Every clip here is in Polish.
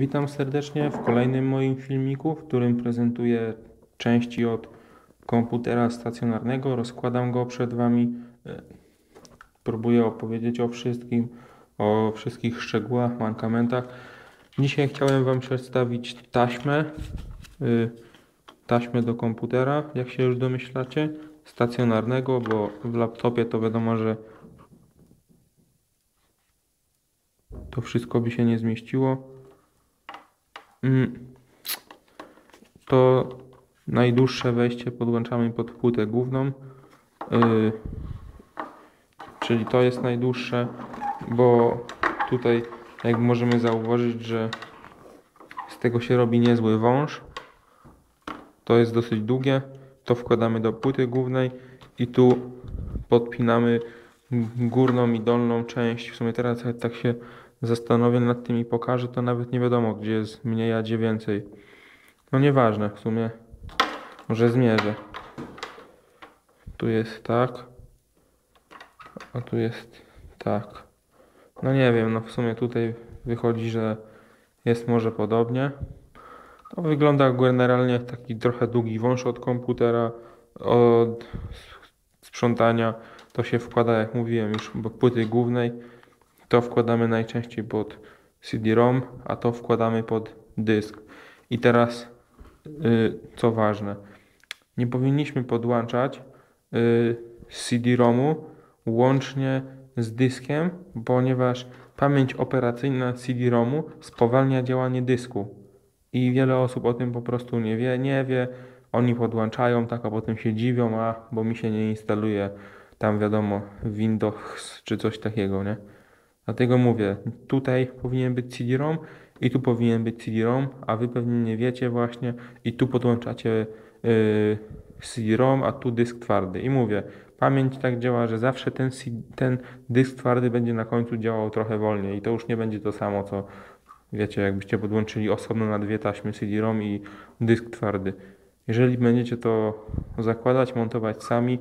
Witam serdecznie w kolejnym moim filmiku, w którym prezentuję części od komputera stacjonarnego. Rozkładam go przed Wami. E, Próbuję opowiedzieć o wszystkim, o wszystkich szczegółach, mankamentach. Dzisiaj chciałem Wam przedstawić taśmę, y, taśmę do komputera, jak się już domyślacie, stacjonarnego, bo w laptopie to wiadomo, że to wszystko by się nie zmieściło. Mm. To najdłuższe wejście podłączamy pod płytę główną. Yy, czyli to jest najdłuższe, bo tutaj jak możemy zauważyć, że z tego się robi niezły wąż. To jest dosyć długie. To wkładamy do płyty głównej i tu podpinamy górną i dolną część. W sumie teraz jak tak się zastanowię nad tym i pokażę, to nawet nie wiadomo, gdzie jest mniej, a gdzie więcej. No nieważne, w sumie może zmierzę. Tu jest tak, a tu jest tak. No nie wiem, no w sumie tutaj wychodzi, że jest może podobnie. To wygląda generalnie jak taki trochę długi wąż od komputera, od sprzątania. To się wkłada, jak mówiłem już, do płyty głównej. To wkładamy najczęściej pod CD-ROM, a to wkładamy pod dysk. I teraz, yy, co ważne, nie powinniśmy podłączać yy, CD-ROMu łącznie z dyskiem, ponieważ pamięć operacyjna CD-ROMu spowalnia działanie dysku. I wiele osób o tym po prostu nie wie, nie wie. Oni podłączają tak, a potem się dziwią, a bo mi się nie instaluje tam wiadomo Windows czy coś takiego, nie? Dlatego mówię, tutaj powinien być CD-ROM i tu powinien być CD-ROM, a wy pewnie nie wiecie właśnie i tu podłączacie yy, CD-ROM, a tu dysk twardy. I mówię, pamięć tak działa, że zawsze ten, ten dysk twardy będzie na końcu działał trochę wolniej i to już nie będzie to samo, co wiecie, jakbyście podłączyli osobno na dwie taśmy CD-ROM i dysk twardy. Jeżeli będziecie to zakładać, montować sami,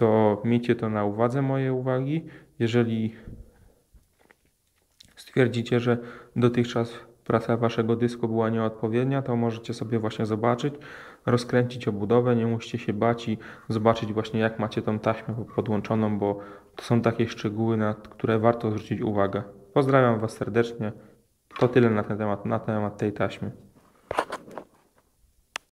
to miejcie to na uwadze moje uwagi. Jeżeli stwierdzicie, że dotychczas praca waszego dysku była nieodpowiednia, to możecie sobie właśnie zobaczyć, rozkręcić obudowę, nie musicie się bać i zobaczyć właśnie jak macie tą taśmę podłączoną, bo to są takie szczegóły, na które warto zwrócić uwagę. Pozdrawiam was serdecznie. To tyle na ten temat, na temat tej taśmy.